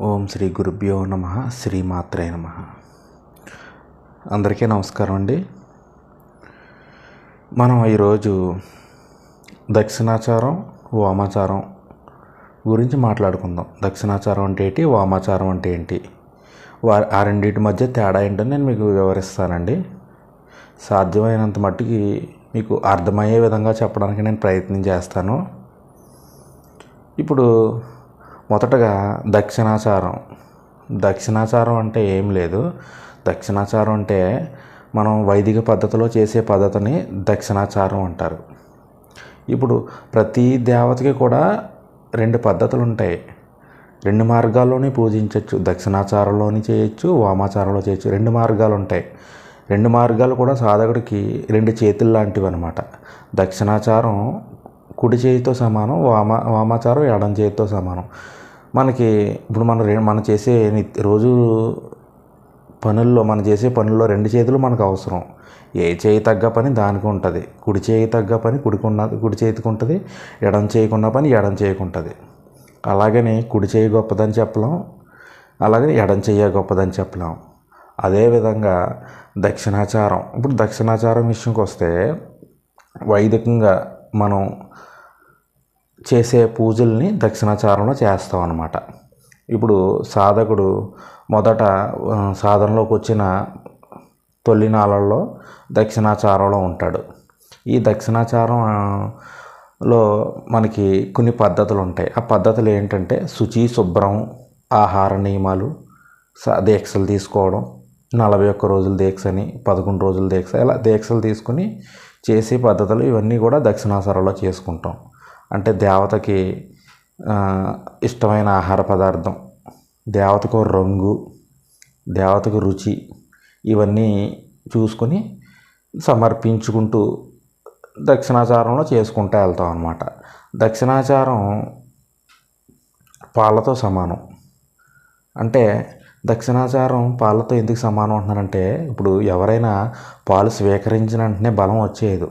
ఓం శ్రీ గురుభ్యో నమ శ్రీమాత్రే నమ. అందరికీ నమస్కారం అండి. మనం ఈరోజు దక్షిణాచారం వామాచారం గురించి మాట్లాడుకుందాం. దక్షిణాచారం అంటే ఏంటి వామాచారం అంటే ఏంటి? వా- ఆ రెండింటి మధ్య తేడా ఏంటని నేను మీకు వివరిస్తానండి. సాధ్యమైనంత మట్టుకి మీకు అర్థమయ్యే విధంగా చెప్పడానికి నేను ప్రయత్నం చేస్తాను. ఇప్పుడు మొదటగా దక్షిణాచారం. దక్షిణాచారం అంటే ఏం లేదు. దక్షిణాచారం అంటే మనం వైదిక పద్ధతిలో చేసే పద్ధతిని దక్షిణాచారం అంటారు. ఇప్పుడు ప్రతి దేవతకి కూడా రెండు పద్ధతులు ఉంటాయి రెండు మార్గాల్లోనే పూజించవచ్చు దక్షిణాచారంలోని చేయొచ్చు వామాచారంలో చేయొచ్చు. రెండు మార్గాలు ఉంటాయి రెండు మార్గాలు కూడా సాధకుడికి రెండు చేతులు లాంటివి అనమాట దక్షిణాచారం కుడి చేయితో సమానం వామ వామాచారం ఎడం చేతితో సమానం. మనకి ఇప్పుడు మనం మనం చేసే రోజు పనుల్లో మనం చేసే పనుల్లో రెండు చేతులు మనకు అవసరం. ఏ చేయి తగ్గ పని దానికి ఉంటుంది. కుడి చేయి తగ్గ పని కుడికున్న కుడి చేతికి ఉంటుంది. ఎడం చేయకున్న పని ఎడం చేయకుంటుంది అలాగని కుడి చేయి గొప్పదని చెప్పలేం. అలాగే ఎడం చెయ్య గొప్పదని చెప్పలేం. అదేవిధంగా దక్షిణాచారం. ఇప్పుడు దక్షిణాచారం విషయంకి వస్తే వైదికంగా మనం చేసే పూజల్ని దక్షిణాచారంలో చేస్తాం అన్నమాట ఇప్పుడు సాధకుడు మొదట సాధనలోకి వచ్చిన తొలినాళ్ళల్లో దక్షిణాచారంలో ఉంటాడు. ఈ దక్షిణాచారంలో మనకి కొన్ని పద్ధతులు ఉంటాయి ఆ పద్ధతులు ఏంటంటే శుచి శుభ్రం ఆహార నియమాలు దీక్షలు తీసుకోవడం నలభై ఒక్క రోజుల దీక్ష అని పదకొండు రోజుల దీక్ష ఇలా దీక్షలు తీసుకుని చేసే పద్ధతులు ఇవన్నీ కూడా దక్షిణాచారంలో చేసుకుంటాం. అంటే దేవతకి ఇష్టమైన ఆహార పదార్థం. దేవతకు రంగు దేవతకు రుచి ఇవన్నీ చూసుకొని సమర్పించుకుంటూ దక్షిణాచారంలో చేసుకుంటూ వెళ్తాం అన్నమాట. దక్షిణాచారం పాలతో సమానం. అంటే దక్షిణాచారం పాలతో ఎందుకు సమానం అంటున్నానంటే ఇప్పుడు ఎవరైనా పాలు స్వీకరించిన వెంటనే బలం వచ్చేది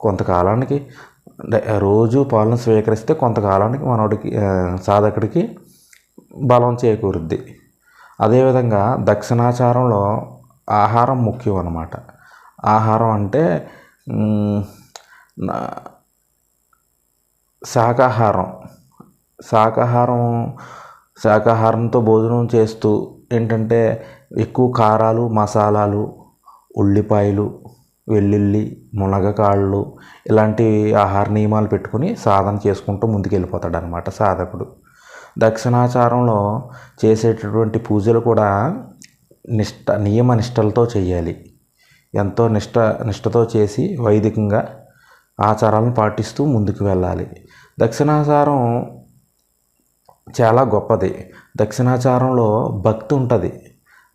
కొంతకాలానికి రోజు పాలను స్వీకరిస్తే కొంతకాలానికి మనోడికి సాధకుడికి బలం చేకూరుద్ది. అదేవిధంగా దక్షిణాచారంలో ఆహారం ముఖ్యం అన్నమాట ఆహారం అంటే శాకాహారం. శాకాహారం శాకాహారంతో భోజనం చేస్తూ ఏంటంటే ఎక్కువ కారాలు మసాలాలు ఉల్లిపాయలు వెల్లుల్లి మునగకాళ్ళు ఇలాంటి ఆహార నియమాలు పెట్టుకుని సాధన చేసుకుంటూ ముందుకెళ్ళిపోతాడు అనమాట సాధకుడు. దక్షిణాచారంలో చేసేటటువంటి పూజలు కూడా నిష్ట నియమ నిష్టలతో చేయాలి. ఎంతో నిష్ట నిష్టతో చేసి వైదికంగా ఆచారాలను పాటిస్తూ ముందుకు వెళ్ళాలి. దక్షిణాచారం చాలా గొప్పది. దక్షిణాచారంలో భక్తి ఉంటుంది.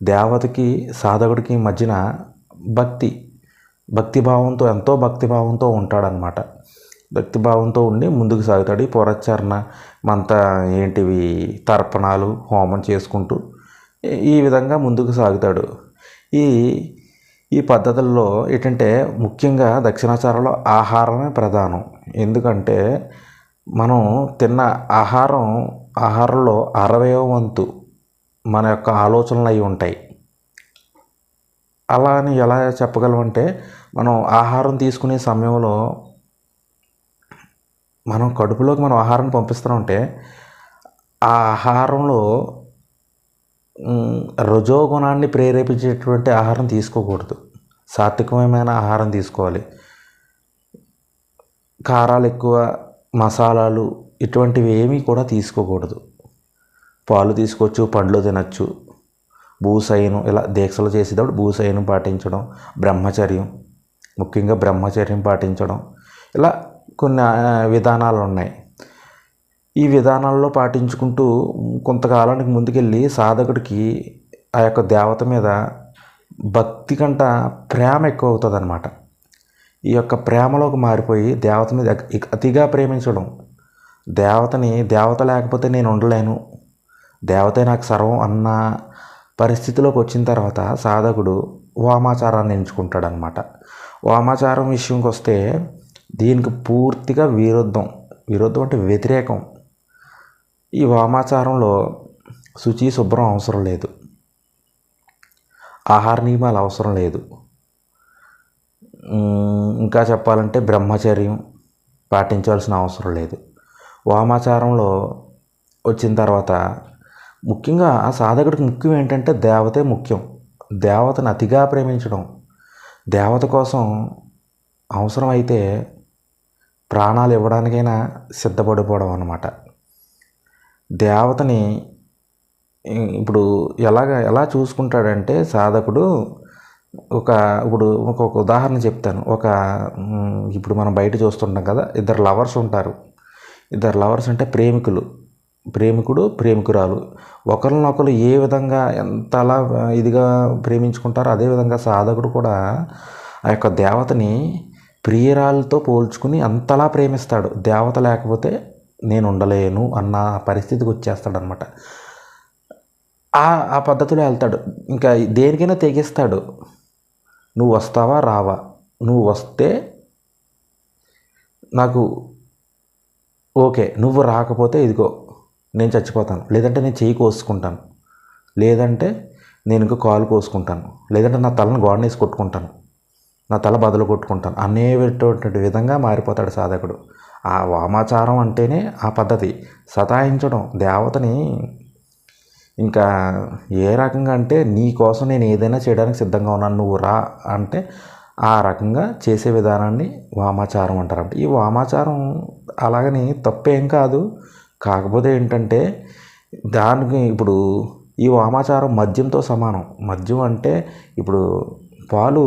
దేవతకి సాధకుడికి మధ్యన భక్తి భక్తిభావంతో ఎంతో భక్తిభావంతో ఉంటాడనమాట భక్తిభావంతో ఉండి ముందుకు సాగుతాడు. ఈ పురచ్చరణ మంత ఏంటివి? తర్పణాలు హోమం చేసుకుంటూ ఈ- ఈ విధంగా ముందుకు సాగుతాడు. ఈ ఈ పద్ధతుల్లో ఏంటంటే ముఖ్యంగా దక్షిణాచారంలో ఆహారమే ప్రధానం. ఎందుకంటే మనం తిన్న ఆహారం ఆహారంలో అరవయో వంతు మన యొక్క ఆలోచనలు అయి ఉంటాయి. అలా అని ఎలా చెప్పగలమంటే మనం ఆహారం తీసుకునే సమయంలో మనం కడుపులోకి మనం ఆహారాన్ని పంపిస్తున్నామంటే ఆ ఆహారంలో రజోగుణాన్ని ప్రేరేపించేటువంటి ఆహారం తీసుకోకూడదు. సాత్వికమైన ఆహారం తీసుకోవాలి. కారాలు ఎక్కువ మసాలాలు ఇటువంటివి ఏమీ కూడా తీసుకోకూడదు. పాలు తీసుకోవచ్చు పండ్లు తినచ్చు. భూసైనం ఇలా దీక్షలు చేసేటప్పుడు భూసైనం పాటించడం బ్రహ్మచర్యం ముఖ్యంగా బ్రహ్మచర్యం పాటించడం. ఇలా కొన్ని విధానాలు ఉన్నాయి ఈ విధానాల్లో పాటించుకుంటూ కొంతకాలానికి ముందుకెళ్ళి సాధకుడికి ఆ యొక్క దేవత మీద భక్తి కంట ప్రేమ ఎక్కువ అవుతుంది అనమాట ఈ యొక్క ప్రేమలోకి మారిపోయి దేవత మీద అతిగా ప్రేమించడం. దేవతని దేవత లేకపోతే నేను ఉండలేను. దేవతే నాకు సర్వం అన్న పరిస్థితిలోకి వచ్చిన తర్వాత సాధకుడు వామాచారాన్ని ఎంచుకుంటాడనమాట వామాచారం విషయంకి వస్తే దీనికి పూర్తిగా విరుద్ధం. విరుద్ధం అంటే వ్యతిరేకం. ఈ వామాచారంలో శుచి శుభ్రం అవసరం లేదు. ఆహార నియమాలు అవసరం లేదు. ఇంకా చెప్పాలంటే బ్రహ్మచర్యం పాటించాల్సిన అవసరం లేదు. వామాచారంలో వచ్చిన తర్వాత ముఖ్యంగా ఆ సాధకుడికి ముఖ్యం ఏంటంటే దేవతే ముఖ్యం. దేవతను అతిగా ప్రేమించడం. దేవత కోసం అవసరమైతే ప్రాణాలు ఇవ్వడానికైనా సిద్ధపడిపోవడం అన్నమాట. దేవతని ఇప్పుడు ఎలాగ ఎలా చూసుకుంటాడంటే సాధకుడు ఒక ఇప్పుడు ఒక ఒక ఉదాహరణ చెప్తాను. ఒక ఇప్పుడు మనం బయట చూస్తుంటాం కదా ఇద్దరు లవర్స్ ఉంటారు. ఇద్దరు లవర్స్ అంటే ప్రేమికులు. ప్రేమికుడు ప్రేమికురాలు. ఒకరినొకరు ఏ విధంగా ఎంతలా ఇదిగా ప్రేమించుకుంటారో అదేవిధంగా సాధకుడు కూడా ఆ యొక్క దేవతని ప్రియురాలతో పోల్చుకుని అంతలా ప్రేమిస్తాడు. దేవత లేకపోతే నేను ఉండలేను అన్న పరిస్థితికి వచ్చేస్తాడనమాట ఆ ఆ పద్ధతిలో వెళ్తాడు. ఇంకా దేనికైనా తెగిస్తాడు. నువ్వు వస్తావా? రావా? నువ్వు వస్తే నాకు ఓకే. నువ్వు రాకపోతే ఇదిగో నేను చచ్చిపోతాను. లేదంటే నేను చేయి కోసుకుంటాను. లేదంటే నేను ఇంకా కాలు కోసుకుంటాను. లేదంటే నా తలను గోడనేసి కొట్టుకుంటాను. నా తల బదులు కొట్టుకుంటాను. అనేటువంటి విధంగా మారిపోతాడు సాధకుడు. ఆ వామాచారం అంటేనే ఆ పద్ధతి. సతాయించడం. దేవతని ఇంకా ఏ రకంగా అంటే నీ కోసం నేను ఏదైనా చేయడానికి సిద్ధంగా ఉన్నాను నువ్వు రా అంటే ఆ రకంగా చేసే విధానాన్ని వామాచారం అంటారంట ఈ వామాచారం అలాగని తప్పేం కాదు. కాకపోతే ఏంటంటే దానికి ఇప్పుడు ఈ వామాచారం మద్యంతో సమానం. మద్యం అంటే ఇప్పుడు పాలు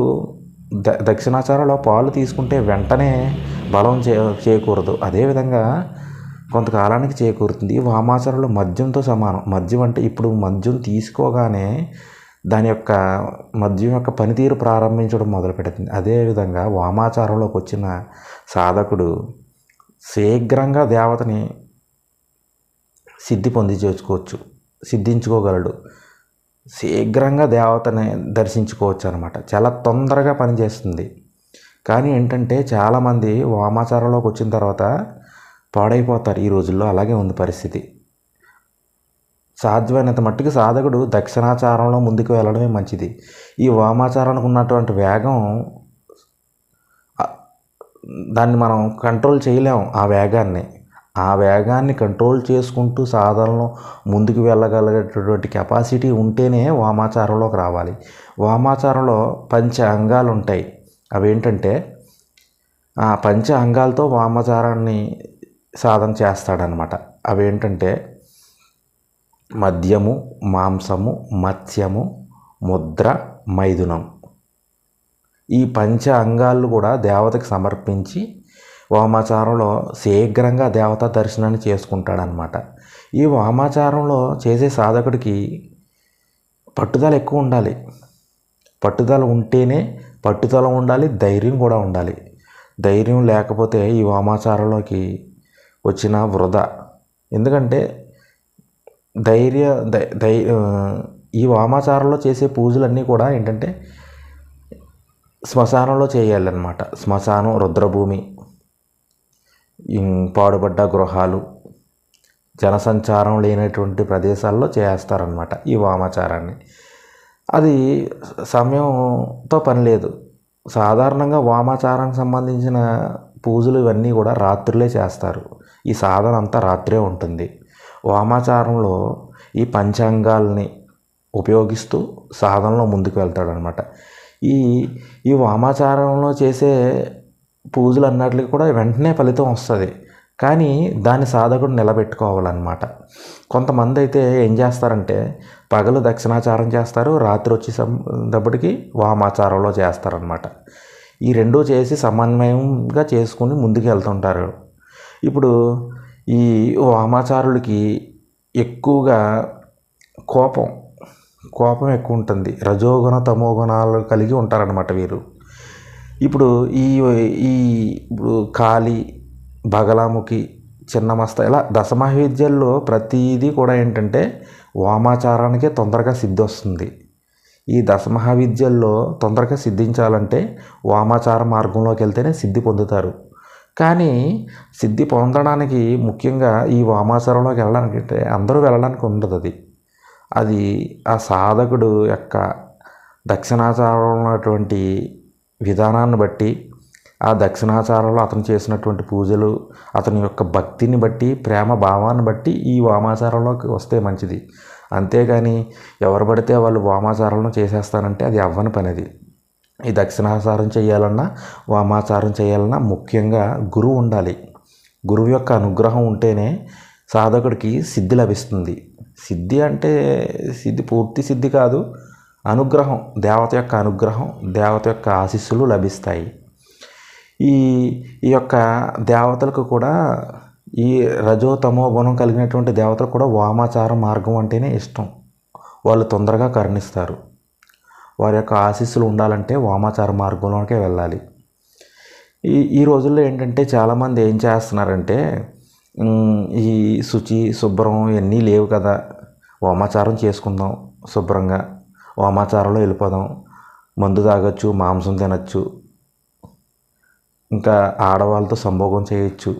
ద దక్షిణాచారంలో పాలు తీసుకుంటే వెంటనే బలం చే చేకూరదు. అదేవిధంగా కొంతకాలానికి చేకూరుతుంది. ఈ వామాచారంలో మద్యంతో సమానం. మద్యం అంటే ఇప్పుడు మద్యం తీసుకోగానే దాని యొక్క మద్యం యొక్క పనితీరు ప్రారంభించడం మొదలు పెడుతుంది అదేవిధంగా వామాచారంలోకి వచ్చిన సాధకుడు శీఘ్రంగా దేవతని సిద్ధి పొంది చేసుకోవచ్చు సిద్ధించుకోగలడు. శీఘ్రంగా దేవతని దర్శించుకోవచ్చు అనమాట చాలా తొందరగా పనిచేస్తుంది కానీ ఏంటంటే చాలామంది వామాచారంలోకి వచ్చిన తర్వాత పాడైపోతారు ఈ రోజుల్లో. అలాగే ఉంది పరిస్థితి. సాధ్యమైనంత మట్టుకు సాధకుడు దక్షిణాచారంలో ముందుకు వెళ్ళడమే మంచిది. ఈ వామాచారానికి ఉన్నటువంటి వేగం దాన్ని మనం కంట్రోల్ చేయలేం ఆ వేగాన్ని. ఆ వేగాన్ని కంట్రోల్ చేసుకుంటూ సాధనలో ముందుకు వెళ్ళగలిగేటటువంటి కెపాసిటీ ఉంటేనే వామాచారంలోకి రావాలి. వామాచారంలో పంచ అంగాలు ఉంటాయి అవేంటంటే ఆ పంచ అంగాలతో వామాచారాన్ని సాధన చేస్తాడనమాట. అవేంటంటే మద్యము మాంసము మత్స్యము ముద్ర మైథునం. ఈ పంచ అంగాలు కూడా దేవతకు సమర్పించి వామాచారంలో శీఘ్రంగా దేవతా దర్శనాన్ని చేసుకుంటాడనమాట ఈ వామాచారంలో చేసే సాధకుడికి పట్టుదల ఎక్కువ ఉండాలి. పట్టుదల ఉంటేనే పట్టుదల ఉండాలి ధైర్యం కూడా ఉండాలి. ధైర్యం లేకపోతే ఈ వామాచారంలోకి వచ్చిన వృధా. ఎందుకంటే ధైర్య ధై ఈ వామాచారంలో చేసే పూజలన్నీ కూడా ఏంటంటే శ్మశానంలో చేయాలన్నమాట. శ్మశానం రుద్రభూమి పాడుపడ్డ గృహాలు జనసంచారం లేనటువంటి ప్రదేశాల్లో చేస్తారనమాట ఈ వామాచారాన్ని. అది సమయంతో పని లేదు. సాధారణంగా వామాచారానికి సంబంధించిన పూజలు ఇవన్నీ కూడా రాత్రులే చేస్తారు. ఈ సాధన అంతా రాత్రే ఉంటుంది. వామాచారంలో ఈ పంచాంగాల్ని ఉపయోగిస్తూ సాధనలో ముందుకు వెళ్తాడనమాట ఈ ఈ వామాచారంలో చేసే పూజలు అన్నట్లకి కూడా వెంటనే ఫలితం వస్తుంది. కానీ దాన్ని సాధకుడు నిలబెట్టుకోవాలన్నమాట. కొంతమంది అయితే ఏం చేస్తారంటే పగలు దక్షిణాచారం చేస్తారు రాత్రి వచ్చేటప్పటికి వామాచారంలో చేస్తారనమాట ఈ రెండు చేసి సమన్వయంగా చేసుకుని ముందుకు వెళ్తుంటారు ఇప్పుడు ఈ వామాచారులకి ఎక్కువగా కోపం కోపం ఎక్కువ ఉంటుంది. రజోగుణ తమోగుణాలు కలిగి ఉంటారనమాట వీరు. ఇప్పుడు ఈ ఈ ఇప్పుడు కాళీ బగలాముఖి చిన్నమస్త ఇలా దశమహావిద్యల్లో ప్రతిదీ కూడా ఏంటంటే వామాచారానికే తొందరగా సిద్ధి వస్తుంది ఈ దశమహావిద్యల్లో తొందరగా సిద్ధించాలంటే వామాచార మార్గంలోకి వెళ్తేనే సిద్ధి పొందుతారు. కానీ సిద్ధి పొందడానికి ముఖ్యంగా ఈ వామాచారంలోకి వెళ్ళడానికి అంటే అందరూ వెళ్ళడానికి ఉండదు అది. అది ఆ సాధకుడు యొక్క దక్షిణాచారంలో ఉన్నటువంటి విధానాన్ని బట్టి ఆ దక్షిణాచారంలో అతను చేసినటువంటి పూజలు అతని యొక్క భక్తిని బట్టి ప్రేమ భావాన్ని బట్టి ఈ వామాచారంలోకి వస్తే మంచిది. అంతేగాని ఎవరు పడితే వాళ్ళు వామాచారంలో చేసేస్తానంటే అది అవ్వని పని అది ఈ దక్షిణాచారం చేయాలన్నా వామాచారం చేయాలన్నా ముఖ్యంగా గురువు ఉండాలి. గురువు యొక్క అనుగ్రహం ఉంటేనే సాధకుడికి సిద్ధి లభిస్తుంది. సిద్ధి అంటే సిద్ధి పూర్తి సిద్ధి కాదు. అనుగ్రహం దేవత యొక్క అనుగ్రహం దేవత యొక్క ఆశీస్సులు లభిస్తాయి. ఈ ఈ యొక్క దేవతలకు కూడా ఈ రజో తమో గుణం కలిగినటువంటి దేవతలు కూడా వామాచార మార్గం అంటేనే ఇష్టం. వాళ్ళు తొందరగా కరుణిస్తారు. వారి యొక్క ఆశీస్సులు ఉండాలంటే వామాచార మార్గంలోకే వెళ్ళాలి. ఈ ఈ రోజుల్లో ఏంటంటే చాలామంది ఏం చేస్తున్నారంటే ఈ శుచి శుభ్రం ఇవన్నీ లేవు కదా వామాచారం చేసుకుందాం శుభ్రంగా. వామాచారంలో వెళ్ళిపోదాం. మందు తాగొచ్చు మాంసం తినచ్చు. ఇంకా ఆడవాళ్ళతో సంభోగం చేయొచ్చు.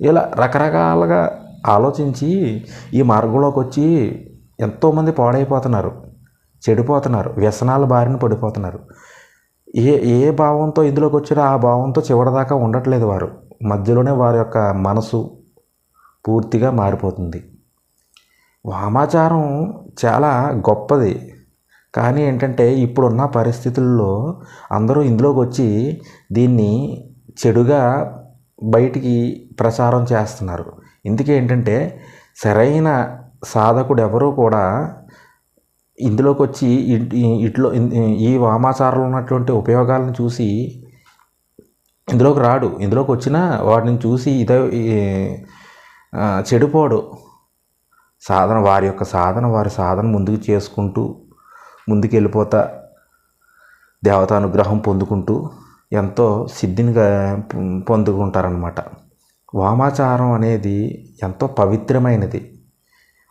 ఇలా రకరకాలుగా ఆలోచించి ఈ మార్గంలోకి వచ్చి ఎంతోమంది పాడైపోతున్నారు. చెడిపోతున్నారు. వ్యసనాల బారిన పడిపోతున్నారు. ఏ ఏ భావంతో ఇందులోకి వచ్చినా ఆ భావంతో చివరిదాకా ఉండట్లేదు వారు. మధ్యలోనే వారి యొక్క మనసు పూర్తిగా మారిపోతుంది. వామాచారం చాలా గొప్పది. కానీ ఏంటంటే ఇప్పుడున్న పరిస్థితుల్లో అందరూ ఇందులోకి వచ్చి దీన్ని చెడుగా బయటికి ప్రచారం చేస్తున్నారు. ఇందుకే ఏంటంటే సరైన సాధకుడు ఎవరూ కూడా ఇందులోకి వచ్చి ఈ- ఇట్లో ఈ వామాచారంలో ఉన్నటువంటి ఉపయోగాలను చూసి ఇందులోకి రాడు. ఇందులోకి వచ్చినా వాటిని చూసి ఇదే చెడిపోడు. సాధన వారి యొక్క సాధన వారి సాధన ముందుకు చేసుకుంటూ ముందుకు వెళ్ళిపోతా దేవతానుగ్రహం పొందుకుంటూ ఎంతో సిద్ధిని పొందుకుంటారనమాట వామాచారం అనేది ఎంతో పవిత్రమైనది.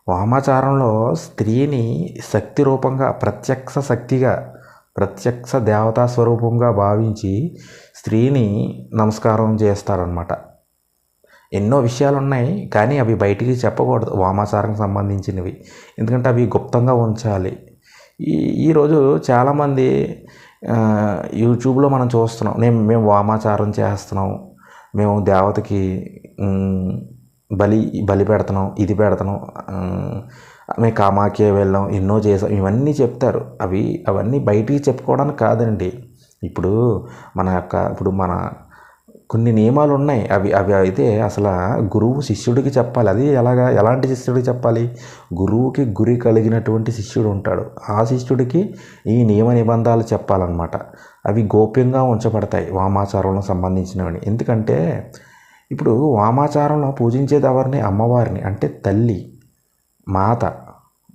వామాచారంలో స్త్రీని శక్తి రూపంగా ప్రత్యక్ష శక్తిగా ప్రత్యక్ష దేవతా స్వరూపంగా భావించి స్త్రీని నమస్కారం చేస్తారనమాట ఎన్నో విషయాలు ఉన్నాయి కానీ అవి బయటికి చెప్పకూడదు వామాచారం సంబంధించినవి. ఎందుకంటే అవి గుప్తంగా ఉంచాలి. ఈ ఈరోజు చాలామంది యూట్యూబ్లో మనం చూస్తున్నాం నేను మేము వామాచారం చేస్తున్నాం మేము దేవతకి బలి బలి పెడుతున్నాం ఇది పెడుతున్నాం మేము కామాఖ్య వెళ్ళాం ఎన్నో చేసాం ఇవన్నీ చెప్తారు. అవి అవన్నీ బయటికి చెప్పుకోవడానికి కాదండి. ఇప్పుడు మన యొక్క ఇప్పుడు మన కొన్ని నియమాలు ఉన్నాయి. అవి అవి అయితే అసలు గురువు శిష్యుడికి చెప్పాలి. అది ఎలాగా ఎలాంటి శిష్యుడికి చెప్పాలి? గురువుకి గురి కలిగినటువంటి శిష్యుడు ఉంటాడు. ఆ శిష్యుడికి ఈ నియమ నిబంధనలు చెప్పాలన్నమాట. అవి గోప్యంగా ఉంచబడతాయి వామాచారంలో సంబంధించినవి. ఎందుకంటే ఇప్పుడు వామాచారంలో పూజించేది ఎవరిని? అమ్మవారిని. అంటే తల్లి మాత.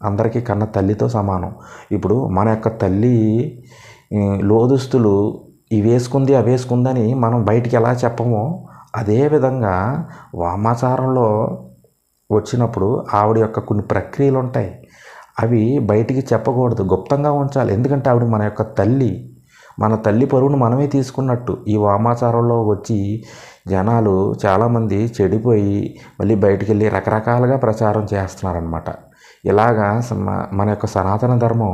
అందరికీ కన్న తల్లితో సమానం. ఇప్పుడు మన యొక్క తల్లి లోదుస్తులు ఇవి వేసుకుంది అవి వేసుకుందని మనం బయటికి ఎలా చెప్పమో అదే విధంగా వామాచారంలో వచ్చినప్పుడు ఆవిడ యొక్క కొన్ని ప్రక్రియలు ఉంటాయి. అవి బయటికి చెప్పకూడదు గుప్తంగా ఉంచాలి. ఎందుకంటే ఆవిడ మన యొక్క తల్లి మన తల్లి పరువును మనమే తీసుకున్నట్టు. ఈ వామాచారంలో వచ్చి జనాలు చాలామంది చెడిపోయి మళ్ళీ బయటికి వెళ్ళి రకరకాలుగా ప్రచారం చేస్తున్నారనమాట ఇలాగా మన యొక్క సనాతన ధర్మం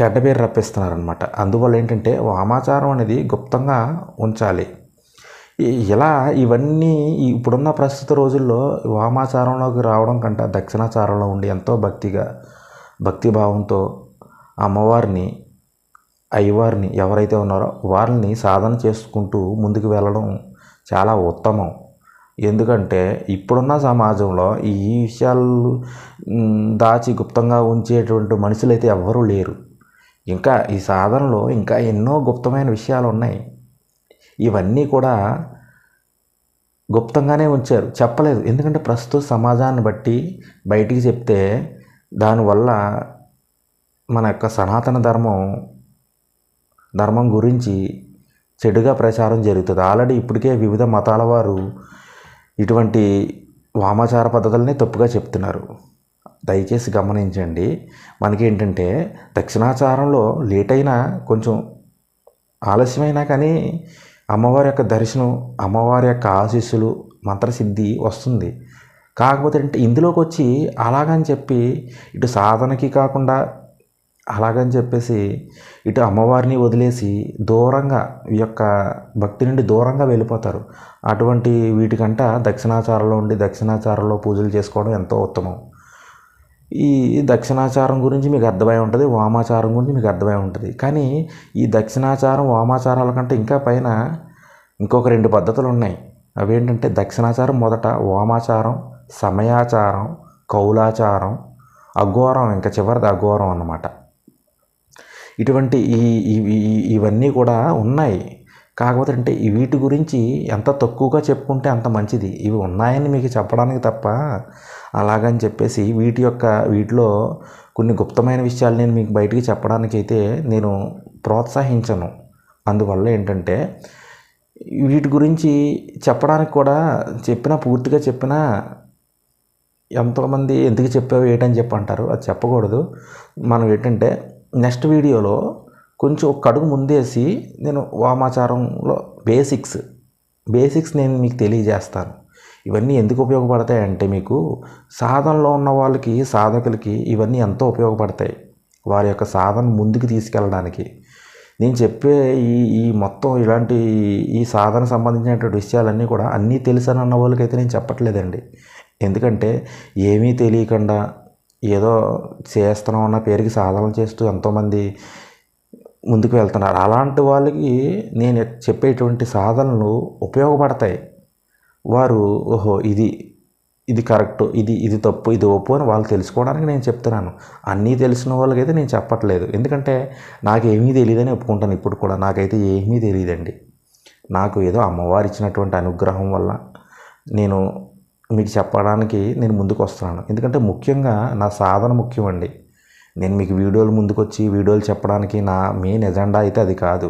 చెడ్డ పేరు రప్పిస్తున్నారనమాట అందువల్ల ఏంటంటే వామాచారం అనేది గుప్తంగా ఉంచాలి. ఇలా ఇవన్నీ ఇప్పుడున్న ప్రస్తుత రోజుల్లో వామాచారంలోకి రావడం కంటే దక్షిణాచారంలో ఉండి ఎంతో భక్తిగా భక్తిభావంతో అమ్మవారిని అయ్యవారిని ఎవరైతే ఉన్నారో వారిని సాధన చేసుకుంటూ ముందుకు వెళ్ళడం చాలా ఉత్తమం. ఎందుకంటే ఇప్పుడున్న సమాజంలో ఈ విషయాలు దాచి గుప్తంగా ఉంచేటువంటి మనుషులైతే ఎవ్వరూ లేరు. ఇంకా ఈ సాధనలో ఇంకా ఎన్నో గుప్తమైన విషయాలు ఉన్నాయి. ఇవన్నీ కూడా గుప్తంగానే ఉంచారు. చెప్పలేదు. ఎందుకంటే ప్రస్తుత సమాజాన్ని బట్టి బయటికి చెప్తే దానివల్ల మన యొక్క సనాతన ధర్మం ధర్మం గురించి చెడుగా ప్రచారం జరుగుతుంది. ఆల్రెడీ ఇప్పటికే వివిధ మతాల వారు ఇటువంటి వామాచార పద్ధతుల్ని తప్పుగా చెప్తున్నారు. దయచేసి గమనించండి. మనకి ఏంటంటే దక్షిణాచారంలో లేట్ అయినా కొంచెం ఆలస్యమైనా కానీ అమ్మవారి యొక్క దర్శనం అమ్మవారి యొక్క ఆశీస్సులు మంత్రసిద్ధి వస్తుంది. కాకపోతే అంటే ఇందులోకి వచ్చి అలాగని చెప్పి ఇటు సాధనకి కాకుండా అలాగని చెప్పేసి ఇటు అమ్మవారిని వదిలేసి దూరంగా ఈ యొక్క భక్తి నుండి దూరంగా వెళ్ళిపోతారు. అటువంటి వీటికంట దక్షిణాచారంలో ఉండి దక్షిణాచారంలో పూజలు చేసుకోవడం ఎంతో ఉత్తమం. ఈ దక్షిణాచారం గురించి మీకు అర్థమై ఉంటుంది వామాచారం గురించి మీకు అర్థమై ఉంటుంది. కానీ ఈ దక్షిణాచారం వామాచారాల కంటే ఇంకా పైన ఇంకొక రెండు పద్ధతులు ఉన్నాయి. అవేంటంటే దక్షిణాచారం మొదట వామాచారం సమయాచారం కౌలాచారం అఘోరం ఇంకా చివరిది అఘోరం అన్నమాట. ఇటువంటి ఈ ఇవన్నీ కూడా ఉన్నాయి. కాకపోతే అంటే వీటి గురించి ఎంత తక్కువగా చెప్పుకుంటే అంత మంచిది. ఇవి ఉన్నాయని మీకు చెప్పడానికి తప్ప అలాగని చెప్పేసి వీటి యొక్క వీటిలో కొన్ని గుప్తమైన విషయాలు నేను మీకు బయటికి చెప్పడానికి అయితే నేను ప్రోత్సహించను. అందువల్ల ఏంటంటే వీటి గురించి చెప్పడానికి కూడా చెప్పినా పూర్తిగా చెప్పినా ఎంతోమంది ఎందుకు చెప్పావు ఏంటని చెప్పి అంటారు. అది చెప్పకూడదు. మనం ఏంటంటే నెక్స్ట్ వీడియోలో కొంచెం ఒక అడుగు ముందేసి నేను వామాచారంలో బేసిక్స్ బేసిక్స్ నేను మీకు తెలియజేస్తాను. ఇవన్నీ ఎందుకు ఉపయోగపడతాయి అంటే మీకు సాధనలో ఉన్న వాళ్ళకి సాధకులకి ఇవన్నీ ఎంతో ఉపయోగపడతాయి. వారి యొక్క సాధన ముందుకు తీసుకెళ్ళడానికి. నేను చెప్పే ఈ ఈ మొత్తం ఇలాంటి ఈ సాధన సంబంధించినటువంటి విషయాలన్నీ కూడా అన్నీ తెలుసని అన్న వాళ్ళకైతే నేను చెప్పట్లేదండి. ఎందుకంటే ఏమీ తెలియకుండా ఏదో చేస్తున్నాం అన్న పేరుకి సాధన చేస్తూ ఎంతోమంది ముందుకు వెళ్తున్నారు. అలాంటి వాళ్ళకి నేను చెప్పేటువంటి సాధనలు ఉపయోగపడతాయి. వారు ఓహో ఇది ఇది కరెక్ట్ ఇది ఇది తప్పు ఇది ఒప్పు అని వాళ్ళు తెలుసుకోవడానికి నేను చెప్తున్నాను. అన్నీ తెలిసిన వాళ్ళకైతే నేను చెప్పట్లేదు. ఎందుకంటే నాకు ఏమీ తెలియదని ఒప్పుకుంటాను ఇప్పుడు కూడా. నాకైతే ఏమీ తెలియదండి నాకు ఏదో అమ్మవారు ఇచ్చినటువంటి అనుగ్రహం వల్ల నేను మీకు చెప్పడానికి నేను ముందుకు వస్తున్నాను. ఎందుకంటే ముఖ్యంగా నా సాధన ముఖ్యమండి. నేను మీకు వీడియోలు ముందుకొచ్చి వీడియోలు చెప్పడానికి నా మెయిన్ ఎజెండా అయితే అది కాదు.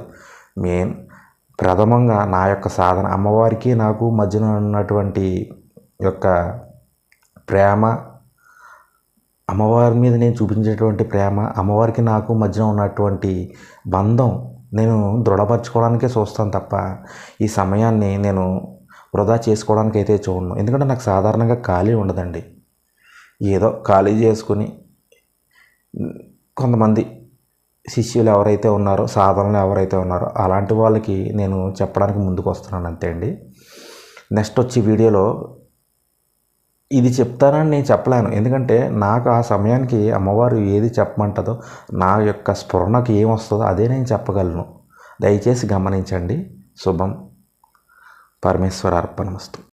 మెయిన్ ప్రథమంగా నా యొక్క సాధన అమ్మవారికి నాకు మధ్యన ఉన్నటువంటి యొక్క ప్రేమ అమ్మవారి మీద నేను చూపించేటువంటి ప్రేమ అమ్మవారికి నాకు మధ్యన ఉన్నటువంటి బంధం నేను దృఢపరచుకోవడానికే చూస్తాను తప్ప ఈ సమయాన్ని నేను వృధా చేసుకోవడానికి అయితే చూడను. ఎందుకంటే నాకు సాధారణంగా ఖాళీ ఉండదండి. ఏదో ఖాళీ చేసుకుని కొంతమంది శిష్యులు ఎవరైతే ఉన్నారో సాధనలు ఎవరైతే ఉన్నారో అలాంటి వాళ్ళకి నేను చెప్పడానికి ముందుకు వస్తున్నాను అంతే అండి. నెక్స్ట్ వచ్చి వీడియోలో ఇది చెప్తానని నేను చెప్పలేను. ఎందుకంటే నాకు ఆ సమయానికి అమ్మవారు ఏది చెప్పమంటుందో నా యొక్క స్ఫురణకు ఏమొస్తుందో అదే నేను చెప్పగలను. దయచేసి గమనించండి. శుభం. పరమేశ్వర అర్పణమస్తు